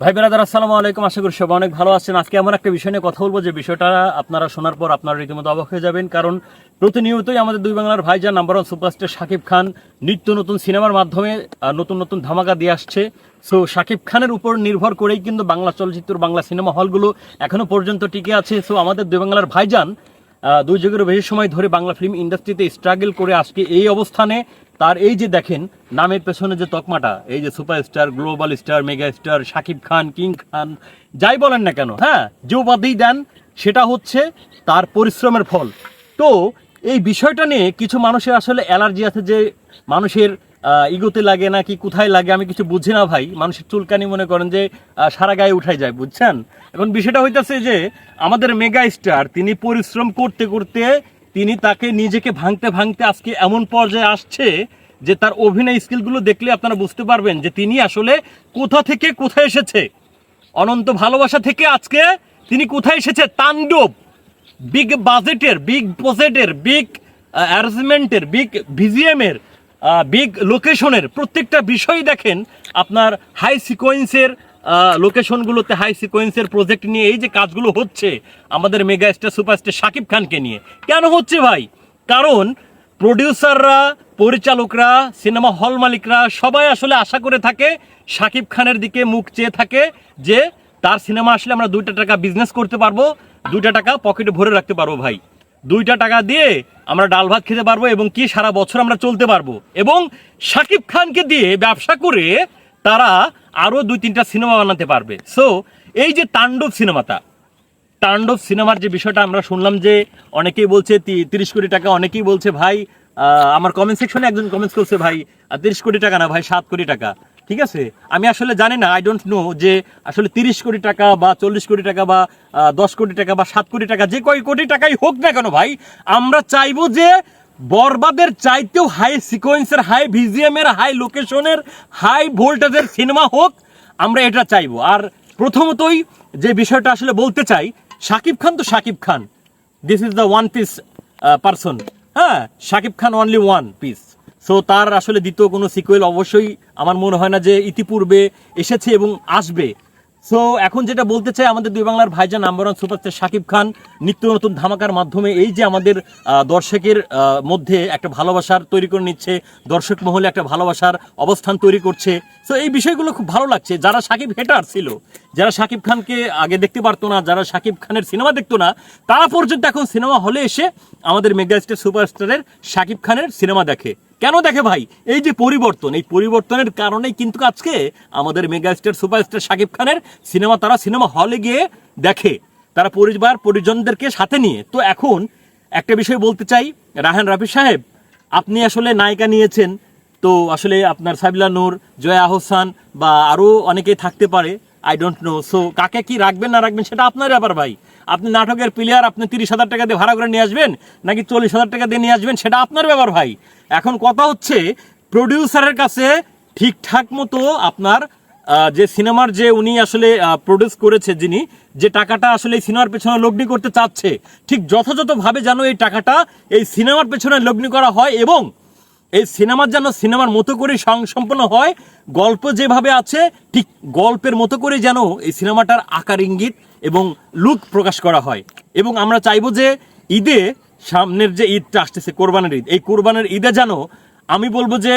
ভাই বেরাদার, আসসালামু আলাইকুম। আশা করি সবাই অনেক ভালো আছেন। আজকে এমন একটা বিষয় নিয়ে কথা বলব যে বিষয়টা আপনারা শোনার পর আপনারা রীতিমতো অবাক হয়ে যাবেন। কারণ প্রতিনিয়তই আমাদের দুই বাংলার ভাইজান number one superstar Shakib Khan নিত্য নতুন সিনেমার মাধ্যমে নতুন নতুন ধামাকা দিয়ে আসছে। সো শাকিব খানের উপর নির্ভর করেই কিন্তু বাংলা চলচ্চিত্র, বাংলা সিনেমা হলগুলো এখনও পর্যন্ত টিকে আছে। সো আমাদের দুই বাংলার ভাইজান দুই যুগেরও বেশি সময় ধরে বাংলা ফিল্ম ইন্ডাস্ট্রিতে স্ট্রাগল করে আজকে এই অবস্থানে তার এই যে দেখেন, নামের পেছনে যে তকমাটা, এই যে superstar, global star mega star Shakib Khan, king Khan, যাই বলেন না কেন হ্যাঁ যে উপাধি দেন, সেটা হচ্ছে তার পরিশ্রমের ফল। তো এই বিষয়টা নিয়ে কিছু মানুষের আসলে অ্যালার্জি আছে যে মানুষের ইগোতে লাগে না কি কোথায় লাগে, আমি কিছু বুঝি না ভাই। মানুষের চুলকানি মনে করেন যে সারা গায়ে উঠাই যায়, বুঝছেন? এখন বিষয়টা হইতেছে যে, আমাদের মেগা স্টার তিনি পরিশ্রম করতে করতে তিনি তাকে নিজেকে ভাঙতে ভাঙতে আজকে এমন পর্যায়ে আসছে যে তার অভিনয় স্কিলগুলো দেখলে আপনারা বুঝতে পারবেন যে তিনি আসলে কোথা থেকে কোথায় এসেছে। অনন্ত ভালোবাসা থেকে আজকে তিনি কোথায় এসেছে? তাণ্ডব বিগ বাজেটের বিগ বাজেটের বিগ অ্যারেঞ্জমেন্টের বিগ ভিজিএমের বিগ লোকেশনের প্রত্যেকটা বিষয় দেখেন আপনার হাই সিকোয়েন্সের লোকেশনগুলোতে হাই সিকোয়েন্সের প্রজেক্ট নিয়ে এই যে কাজগুলো হচ্ছে, আমাদের মেগা স্টার সুপারস্টার শাকিব খানকে নিয়ে। কেন হচ্ছে ভাই? কারণ প্রডিউসাররা পরিচালকরা সিনেমা হল মালিকরা সবাই আসলে আশা করে থাকে শাকিব খানের দিকে মুখ চেয়ে থাকে যে তার সিনেমা আসলে আমরা দুইটা টাকা বিজনেস করতে পারব, দুইটা টাকা পকেটে ভরে রাখতে পারব ভাই। দুইটা টাকা দিয়ে আমরা ডাল ভাত খেতে পারব এবং কি সারা বছর আমরা চলতে পারব। এবং শাকিব খানকে দিয়ে ব্যবসা করে তারা আরও দুই তিনটা সিনেমা বানাতে পারবে। সো এই যে তাণ্ডব সিনেমাটা, তাণ্ডব সিনেমার যে বিষয়টা আমরা শুনলাম যে অনেকেই বলছে তিরিশ কোটি টাকা, অনেকেই বলছে, ভাই আমার কমেন্ট সেকশনে একজন কমেন্টস করছে, ভাই তিরিশ কোটি টাকা না, ভাই, সাত কোটি টাকা। ঠিক আছে? আমি আসলে জানি না আই ডোন্ট নো যে আসলে তিরিশ কোটি টাকা বা চল্লিশ কোটি টাকা বা দশ কোটি টাকা বা সাত কোটি টাকা, যে কয় কোটি টাকাই হোক না কেন, ভাই, আমরা চাইব যে বরবাদের চাইতেও হাই সিকোয়েন্সের হাই ভিজিএমের হাই লোকেশনের হাই ভোল্টেজের সিনেমা হোক, আমরা এটা চাইব। আর প্রথমতই যে বিষয়টা আসলে বলতে চাই, শাকিব খান তো Shakib Khan. This is the one piece person হ্যাঁ Shakib Khan only one piece so তার আসলে দ্বিতীয় কোনো সিকুয়েল অবশ্যই আমার মনে হয় না যে ইতিপূর্বে এসেছে এবং আসবে। সো এখন যেটা বলতে চাই, আমাদের দুই বাংলার ভাইজান number one superstar Shakib Khan নিত্য নতুন ধামাকার মাধ্যমে এই যে আমাদের দর্শকের মধ্যে একটা ভালোবাসার তৈরি করে নিচ্ছে, দর্শক মহলে একটা ভালোবাসার অবস্থান তৈরি করছে। সো এই বিষয়গুলো খুব ভালো লাগছে। যারা শাকিব হেটার ছিল যারা শাকিব খানকে আগে দেখতে পারতো না, যারা শাকিব খানের সিনেমা দেখতো না, তারা পর্যন্ত এখন সিনেমা হলে এসে আমাদের মেগাস্টার সুপারস্টারের শাকিব খানের সিনেমা দেখে। কেন দেখে ভাই? এই যে পরিবর্তন, এই পরিবর্তনের কারণেই কিন্তু আজকে আমাদের মেগাস্টার সুপারস্টার শাকিব খানের সিনেমা, তারা সিনেমা হলে গিয়ে দেখে, তারা পরিবার, পরিজনদেরকে সাথে নিয়ে। তো এখন একটা বিষয় বলতে চাই রাহান রাফি সাহেব, আপনি আসলে নায়িকা নিয়েছেন, তো আসলে আপনার সাবিলা নূর, জয়া আহসান বা আরও অনেকেই থাকতে পারে আই ডোন্ট নো সো কাকে কি রাখবেন, না রাখবেন, সেটা আপনার ব্যাপার ভাই। আপনি নাটকের প্লেয়ার আপনি তিরিশ হাজার টাকা দিয়ে ভাড়া করে নিয়ে আসবেন, নাকি চল্লিশ হাজার টাকা দিয়ে নিয়ে আসবেন, সেটা আপনার ব্যাপার ভাই। এখন কথা হচ্ছে প্রডিউসারের কাছে ঠিকঠাক মতো আপনার যে সিনেমার যে উনি আসলে প্রডিউস করেছে যিনি, যে টাকাটা আসলে এই সিনেমার পেছনে লগ্নি করতে চাচ্ছে, ঠিক যথাযথভাবে যেন এই টাকাটা এই সিনেমার পেছনে লগ্নি করা হয় এবং এই সিনেমার যেন সিনেমার মতো করে সংসম্পন্ন হয়, গল্প যেভাবে আছে, ঠিক গল্পের মতো করে যেন এই সিনেমাটার আকার ইঙ্গিত এবং লুক প্রকাশ করা হয়। এবং আমরা চাইব যে ঈদে সামনের যে ঈদটা আসতেছে, কোরবানের ঈদ, এই কোরবানের ঈদে যেন, আমি বলব যে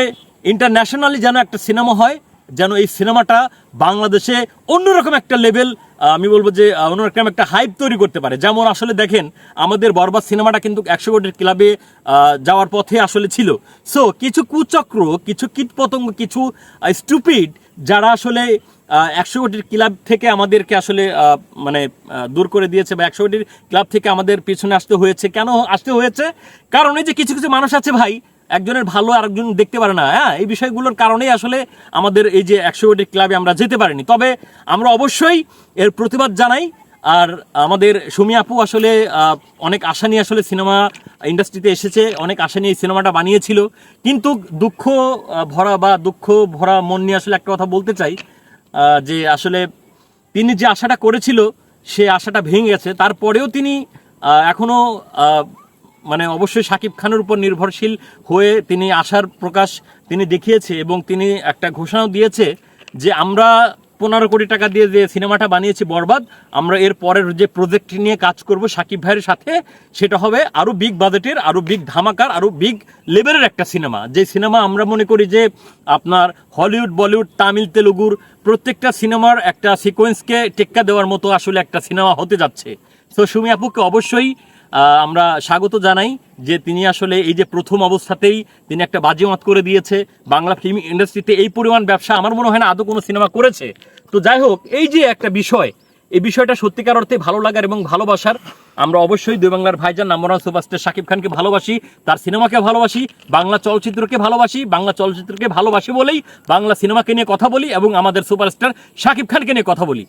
ইন্টারন্যাশনালি যেন একটা সিনেমা হয় যেন এই সিনেমাটা বাংলাদেশে অন্যরকম একটা লেভেল আমি বলব যে অন্যরকম একটা হাইপ তৈরি করতে পারে। যেমন আসলে দেখেন, আমাদের বরবাদ সিনেমাটা কিন্তু একশো কোটির ক্লাবে যাওয়ার পথে আসলে ছিল। সো কিছু কুচক্র, কিছু কীটপতঙ্গ, কিছু স্টুপিড যারা আসলে একশো কোটির ক্লাব থেকে আমাদেরকে আসলে মানে দূর করে দিয়েছে বা একশো কোটির ক্লাব থেকে আমাদের পিছনে আসতে হয়েছে। কেন আসতে হয়েছে? কারণ এই যে কিছু কিছু মানুষ আছে ভাই একজনের ভালো আরেকজন দেখতে পারে না হ্যাঁ? এই বিষয়গুলোর কারণেই আসলে আমাদের এই যে একশো কোটি ক্লাবে আমরা যেতে পারিনি। তবে আমরা অবশ্যই এর প্রতিবাদ জানাই আর আমাদের সুমি আপু আসলে অনেক আশা নিয়ে আসলে সিনেমা ইন্ডাস্ট্রিতে এসেছে অনেক আশা নিয়ে এই সিনেমাটা বানিয়েছিল। কিন্তু দুঃখ ভরা বা দুঃখ ভরা মন নিয়ে আসলে একটা কথা বলতে চাই যে আসলে তিনি যে আশাটা করেছিল সে আশাটা ভেঙে গেছে। তারপরেও তিনি আহ, এখনও আহ, মানে অবশ্যই শাকিব খানের উপর নির্ভরশীল হয়ে তিনি আশার প্রকাশ তিনি দেখিয়েছে এবং তিনি একটা ঘোষণাও দিয়েছে যে আমরা পনেরো কোটি টাকা দিয়ে যে সিনেমাটা বানিয়েছি বরবাদ, আমরা এর পরের যে প্রজেক্ট নিয়ে কাজ করব সাকিব ভাইয়ের সাথে, সেটা হবে আরও বিগ বাজেটের আরও বিগ ধামাকার, আরও বিগ লেভেলের একটা সিনেমা। যে সিনেমা আমরা মনে করি যে আপনার হলিউড, বলিউড, তামিল, তেলুগুর প্রত্যেকটা সিনেমার একটা সিকোয়েন্সকে টেক্কা দেওয়ার মতো আসলে একটা সিনেমা হতে যাচ্ছে। তো সুমি আপুকে অবশ্যই আমরা স্বাগত জানাই যে তিনি আসলে এই যে প্রথম অবস্থাতেই তিনি একটা বাজিমাত করে দিয়েছে বাংলা ফিল্ম ইন্ডাস্ট্রিতে এই পরিমাণ ব্যবসা আমার মনে হয় না আদৌ কোনো সিনেমা করেছে। তো যাই হোক, এই যে একটা বিষয়, এই বিষয়টা সত্যিকার অর্থে ভালো লাগার এবং ভালোবাসার, আমরা অবশ্যই দুই বাংলার ভাইজান নাম্বার ওয়ান সুপারস্টার শাকিব খানকে ভালোবাসি, তার সিনেমাকে ভালোবাসি, বাংলা চলচ্চিত্রকে ভালোবাসি, বাংলা চলচ্চিত্রকে ভালোবাসি বলেই বাংলা সিনেমাকে নিয়ে কথা বলি এবং আমাদের সুপারস্টার শাকিব খানকে নিয়ে কথা বলি।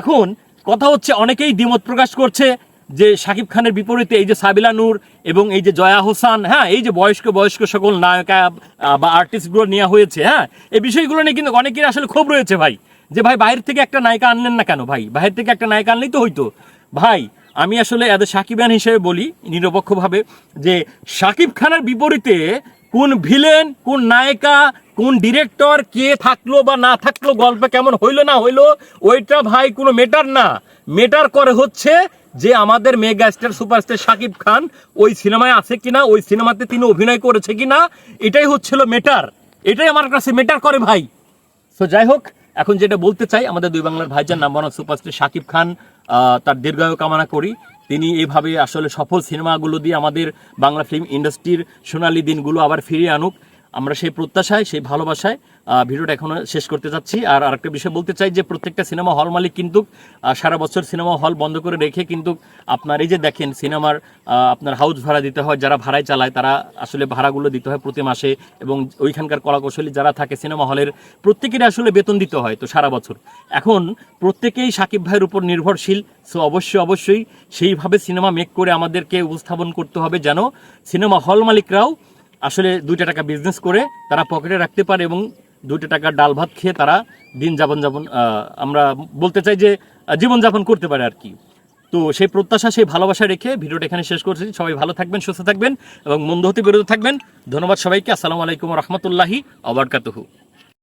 এখন কথা হচ্ছে, অনেকেই দ্বিমত প্রকাশ করছে যে শাকিব খানের বিপরীতে এই যে সাবিলা নূর এবং এই যে জয়া হোসান হ্যাঁ এই যে বয়স্ক বয়স্ক সকল নায়িকা বা আর্টিস্টগুলো নেওয়া হয়েছে হ্যাঁ এই বিষয়গুলো নিয়ে কিন্তু অনেকের আসলে ক্ষোভ রয়েছে ভাই। যে ভাই, বাইরে থেকে একটা নায়িকা আনলেন না কেন ভাই? বাইরে থেকে একটা নায়িকা আনলেই তো হইতো। ভাই, আমি আসলে এদের সাকিবান হিসেবে বলি নিরপেক্ষভাবে যে সাকিব খানের বিপরীতে কোন ভিলেন, কোন নায়িকা, কোন ডিরেক্টর কে থাকল বা না থাকল, গল্পে কেমন হইল, না হইল, ওইটা ভাই কোনো মেটার না। মেটার করে হচ্ছে যে আমাদের mega star superstar Shakib Khan ওই সিনেমায় আছে কিনা, ওই সিনেমাতে তিনি অভিনয় করেছে কিনা, এটাই হচ্ছিল মেটার এটাই আমার কাছে মেটার করে ভাই। তো যাই হোক, এখন যেটা বলতে চাই, আমাদের দুই বাংলার ভাইজান নাম্বার সুপারস্টার শাকিব খান তার দীর্ঘায়ু কামনা করি। তিনি এভাবে আসলে সফল সিনেমাগুলো দিয়ে আমাদের বাংলা ফিল্ম ইন্ডাস্ট্রির সোনালী দিনগুলো আবার ফিরিয়ে আনুক। আমরা সেই প্রত্যাশায়, সেই ভালোবাসায় ভিডিওটা এখনও শেষ করতে চাচ্ছি আর আরেকটা বিষয় বলতে চাই যে প্রত্যেকটা সিনেমা হল মালিক কিন্তু সারা বছর সিনেমা হল বন্ধ করে রেখে কিন্তু আপনার এই যে দেখেন সিনেমার আপনার হাউস ভাড়া দিতে হয়, যারা ভাড়ায় চালায় তারা আসলে ভাড়াগুলো দিতে হয় প্রতি মাসে এবং ওইখানকার কলাকৌশলী যারা থাকে সিনেমা হলের প্রত্যেকেরই আসলে বেতন দিতে হয় তো সারা বছর। এখন প্রত্যেকেই সাকিব ভাইয়ের উপর নির্ভরশীল, সো অবশ্যই অবশ্যই সেইভাবে সিনেমা মেক করে আমাদেরকে উপস্থাপন করতে হবে যেন সিনেমা হল মালিকরাও আসলে দুইটা টাকা বিজনেস করে তারা পকেটে রাখতে পারে এবং দুইটা টাকা ডাল ভাত খেয়ে তারা দিন যাপন যাপন আমরা বলতে চাই যে জীবন জীবনযাপন করতে পারে আর কি। তো সেই প্রত্যাশা, সেই ভালোবাসা রেখে ভিডিওটা এখানে শেষ করছি। সবাই ভালো থাকবেন, সুস্থ থাকবেন এবং মন্দ হতে বিরত থাকবেন। ধন্যবাদ সবাইকে। আসসালামু আলাইকুম রহমতুল্লাহি আবরকাতুহু